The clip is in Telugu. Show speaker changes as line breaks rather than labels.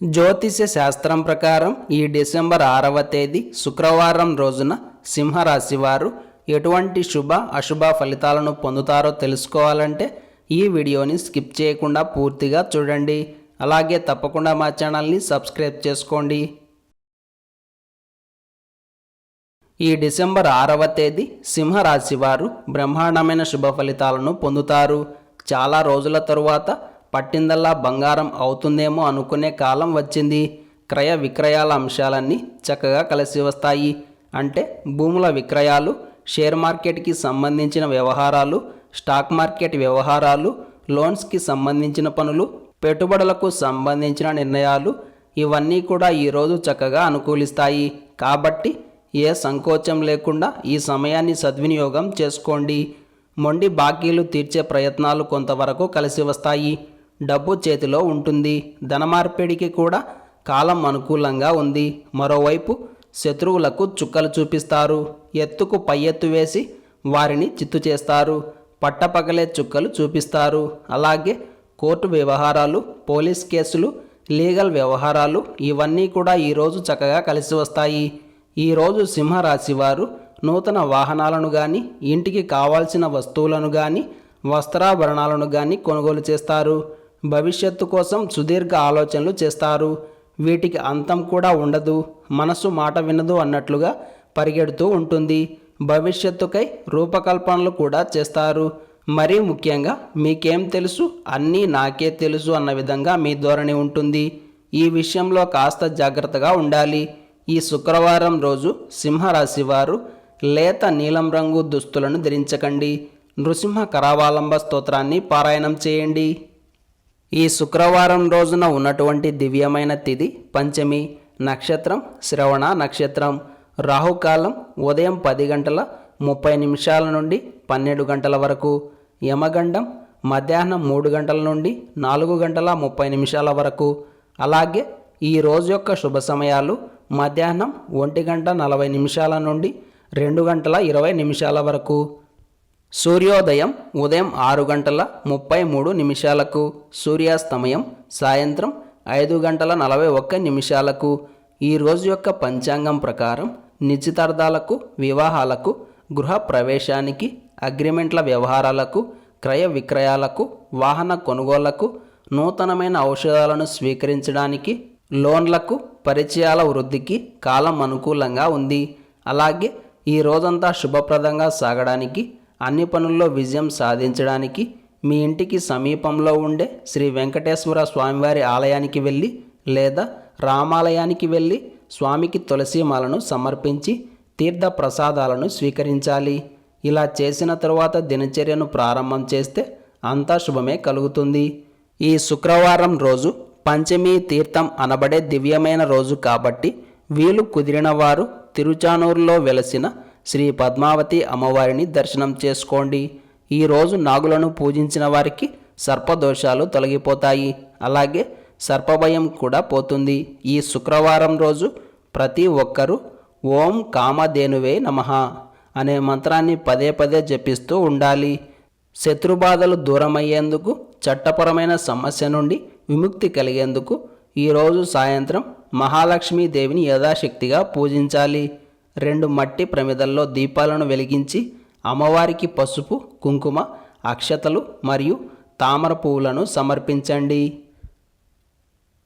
జ్యోతిష్య శాస్త్రం ప్రకారం ఈ డిసెంబర్ ఆరవ తేదీ శుక్రవారం రోజున సింహరాశి వారు ఎటువంటి శుభ అశుభ ఫలితాలను పొందుతారో తెలుసుకోవాలంటే ఈ వీడియోని స్కిప్ చేయకుండా పూర్తిగా చూడండి. అలాగే తప్పకుండా మా ఛానల్ని సబ్స్క్రైబ్ చేసుకోండి. ఈ డిసెంబర్ ఆరవ తేదీ సింహరాశి వారు బ్రహ్మాండమైన శుభ ఫలితాలను పొందుతారు. చాలా రోజుల తరువాత పట్టిందల్లా బంగారం అవుతుందేమో అనుకునే కాలం వచ్చింది. క్రయ విక్రయాల అంశాలన్నీ చక్కగా కలిసి వస్తాయి. అంటే భూముల విక్రయాలు షేర్ మార్కెట్కి సంబంధించిన వ్యవహారాలు స్టాక్ మార్కెట్ వ్యవహారాలు లోన్స్కి సంబంధించిన పనులు పెట్టుబడులకు సంబంధించిన నిర్ణయాలు ఇవన్నీ కూడా ఈరోజు చక్కగా అనుకూలిస్తాయి. కాబట్టి ఏ సంకోచం లేకుండా ఈ సమయాన్ని సద్వినియోగం చేసుకోండి. మొండి బాకీలు తీర్చే ప్రయత్నాలు కొంతవరకు కలిసి వస్తాయి. డబ్బు చేతిలో ఉంటుంది. ధనమార్పిడికి కూడా కాలం అనుకూలంగా ఉంది. మరోవైపు శత్రువులకు చుక్కలు చూపిస్తారు. ఎత్తుకు పై ఎత్తు వేసి వారిని చిత్తు చేస్తారు. పట్టపగలే చుక్కలు చూపిస్తారు. అలాగే కోర్టు వ్యవహారాలు పోలీస్ కేసులు లీగల్ వ్యవహారాలు ఇవన్నీ కూడా ఈరోజు చక్కగా కలిసి వస్తాయి. ఈరోజు సింహరాశి వారు నూతన వాహనాలను కానీ ఇంటికి కావాల్సిన వస్తువులను కానీ వస్త్రాభరణాలను కానీ కొనుగోలు చేస్తారు. భవిష్యత్తు కోసం సుదీర్ఘ ఆలోచనలు చేస్తారు. వీటికి అంతం కూడా ఉండదు. మనసు మాట వినదు అన్నట్లుగా పరిగెడుతూ ఉంటుంది. భవిష్యత్తుకై రూపకల్పనలు కూడా చేస్తారు. మరీ ముఖ్యంగా మీకేం తెలుసు? అన్నీ నాకే తెలుసు అన్న విధంగా మీ ధోరణి ఉంటుంది. ఈ విషయంలో కాస్త జాగ్రత్తగా ఉండాలి. ఈ శుక్రవారం రోజు సింహరాశి వారు లేత నీలం రంగు దుస్తులను ధరించకండి. నృసింహ కరావాలంబ స్తోత్రాన్ని పారాయణం చేయండి. ఈ శుక్రవారం రోజున ఉన్నటువంటి దివ్యమైన తిథి పంచమి నక్షత్రం శ్రవణ నక్షత్రం. రాహుకాలం ఉదయం పది గంటల ముప్పై నిమిషాల నుండి పన్నెండు గంటల వరకు. యమగండం మధ్యాహ్నం మూడు గంటల నుండి నాలుగు గంటల ముప్పై నిమిషాల వరకు. అలాగే ఈ రోజు యొక్క శుభ సమయాలు మధ్యాహ్నం ఒంటి గంట నలభై నిమిషాల నుండి రెండు గంటల ఇరవై నిమిషాల వరకు. సూర్యోదయం ఉదయం ఆరు గంటల ముప్పై మూడు నిమిషాలకు సూర్యాస్తమయం సాయంత్రం ఐదు గంటల నలభై ఒక్క నిమిషాలకు. ఈ రోజు యొక్క పంచాంగం ప్రకారం నిశ్చితార్థాలకు వివాహాలకు గృహ ప్రవేశానికి అగ్రిమెంట్ల వ్యవహారాలకు క్రయ విక్రయాలకు వాహన కొనుగోళ్ళకు నూతనమైన ఔషధాలను స్వీకరించడానికి లోన్లకు పరిచయాల వృద్ధికి కాలం అనుకూలంగా ఉంది. అలాగే ఈ రోజంతా శుభప్రదంగా సాగడానికి అన్ని పనుల్లో విజయం సాధించడానికి మీ ఇంటికి సమీపంలో ఉండే శ్రీ వెంకటేశ్వర స్వామివారి ఆలయానికి వెళ్ళి లేదా రామాలయానికి వెళ్ళి స్వామికి తులసిమాలను సమర్పించి తీర్థ ప్రసాదాలను స్వీకరించాలి. ఇలా చేసిన తరువాత దినచర్యను ప్రారంభం చేస్తే అంతా శుభమే కలుగుతుంది. ఈ శుక్రవారం రోజు పంచమి తీర్థం అనబడే దివ్యమైన రోజు కాబట్టి వీలు కుదిరిన వారు తిరుచానూరులో వెలసిన శ్రీ పద్మావతి అమ్మవారిని దర్శనం చేసుకోండి. ఈరోజు నాగులను పూజించిన వారికి సర్పదోషాలు తొలగిపోతాయి. అలాగే సర్పభయం కూడా పోతుంది. ఈ శుక్రవారం రోజు ప్రతి ఒక్కరూ ఓం కామధేనువే నమః అనే మంత్రాన్ని పదే పదే జపిస్తూ ఉండాలి. శత్రుబాధలు దూరమయ్యేందుకు చట్టపరమైన సమస్య నుండి విముక్తి కలిగేందుకు ఈరోజు సాయంత్రం మహాలక్ష్మీదేవిని యథాశక్తిగా పూజించాలి. రెండు మట్టి ప్రమిదల్లో దీపాలను వెలిగించి అమ్మవారికి పసుపు కుంకుమ అక్షతలు మరియు తామర పువ్వులను సమర్పించండి.